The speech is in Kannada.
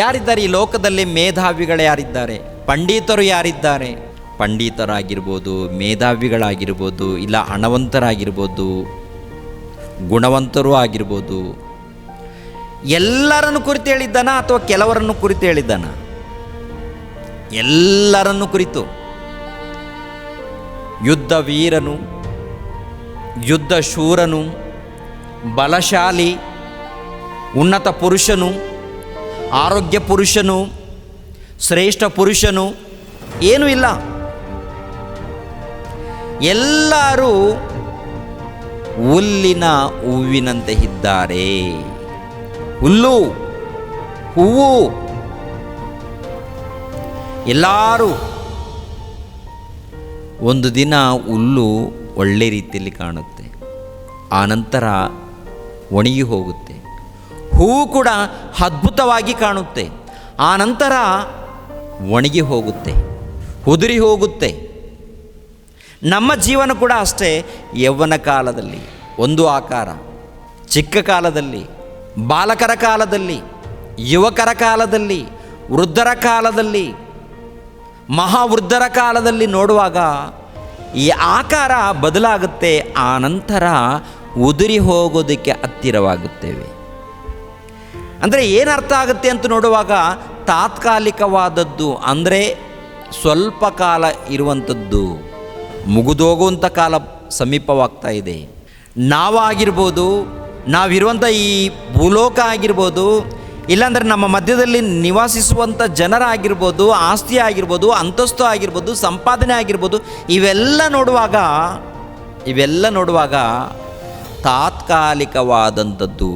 ಯಾರಿದ್ದಾರೆ ಈ ಲೋಕದಲ್ಲಿ? ಮೇಧಾವಿಗಳು ಯಾರಿದ್ದಾರೆ? ಪಂಡಿತರು ಯಾರಿದ್ದಾರೆ? ಪಂಡಿತರಾಗಿರ್ಬೋದು, ಮೇಧಾವಿಗಳಾಗಿರ್ಬೋದು, ಇಲ್ಲ ಹಣವಂತರಾಗಿರ್ಬೋದು, ಗುಣವಂತರೂ ಆಗಿರ್ಬೋದು. ಎಲ್ಲರನ್ನು ಕುರಿತು ಹೇಳಿದ್ದಾನ ಅಥವಾ ಕೆಲವರನ್ನು ಕುರಿತು ಹೇಳಿದ್ದಾನ? ಎಲ್ಲರನ್ನು ಕುರಿತು. ಯುದ್ಧ ವೀರನು ಯುದ್ಧ ಶೂರನು ಬಲಶಾಲಿ, ಉನ್ನತ ಪುರುಷನು ಆರೋಗ್ಯ ಪುರುಷನು, ಶ್ರೇಷ್ಠ ಪುರುಷನು, ಏನೂ ಇಲ್ಲ. ಎಲ್ಲರೂ ಹುಲ್ಲಿನ ಹೂವಿನಂತೆ ಇದ್ದಾರೆ. ಹುಲ್ಲು, ಹೂವು. ಎಲ್ಲರೂ ಒಂದು ದಿನ ಹುಲ್ಲು ಒಳ್ಳೆ ರೀತಿಯಲ್ಲಿ ಕಾಣುತ್ತೆ. ಆನಂತರ ಒಣಗಿ ಹೋಗುತ್ತೆ. ಹೂವು ಕೂಡ ಅದ್ಭುತವಾಗಿ ಕಾಣುತ್ತೆ. ಆ ನಂತರ ಒಣಗಿ ಹೋಗುತ್ತೆ, ಉದುರಿ ಹೋಗುತ್ತೆ. ನಮ್ಮ ಜೀವನ ಕೂಡ ಅಷ್ಟೇ, ಯೌವನ ಕಾಲದಲ್ಲಿ, ಒಂದು ಆಕಾರ, ಚಿಕ್ಕ ಕಾಲದಲ್ಲಿ, ಬಾಲಕರ ಕಾಲದಲ್ಲಿ, ಯುವಕರ ಕಾಲದಲ್ಲಿ, ವೃದ್ಧರ ಕಾಲದಲ್ಲಿ, ಮಹಾವೃದ್ಧರ ಕಾಲದಲ್ಲಿ ನೋಡುವಾಗ ಈ ಆಕಾರ ಬದಲಾಗುತ್ತೆ, ಆ ನಂತರ ಉದುರಿ ಹೋಗೋದಕ್ಕೆ ಹತ್ತಿರವಾಗುತ್ತೇವೆ. ಅಂದರೆ ಏನರ್ಥ ಆಗುತ್ತೆ ಅಂತ ನೋಡುವಾಗ ತಾತ್ಕಾಲಿಕವಾದದ್ದು ಅಂದರೆ ಸ್ವಲ್ಪ ಕಾಲ ಇರುವಂಥದ್ದು ಮುಗಿದೋಗುವಂಥ ಕಾಲ ಸಮೀಪವಾಗ್ತಾ ಇದೆ. ನಾವಾಗಿರ್ಬೋದು ನಾವಿರುವಂಥ ಈ ಭೂಲೋಕ ಆಗಿರ್ಬೋದು, ಇಲ್ಲಾಂದರೆ ನಮ್ಮ ಮಧ್ಯದಲ್ಲಿ ನಿವಾಸಿಸುವಂಥ ಜನರಾಗಿರ್ಬೋದು, ಆಸ್ತಿ ಆಗಿರ್ಬೋದು, ಅಂತಸ್ತು ಆಗಿರ್ಬೋದು, ಸಂಪಾದನೆ ಆಗಿರ್ಬೋದು, ಇವೆಲ್ಲ ನೋಡುವಾಗ ಇವೆಲ್ಲ ನೋಡುವಾಗ ತಾತ್ಕಾಲಿಕವಾದಂಥದ್ದು.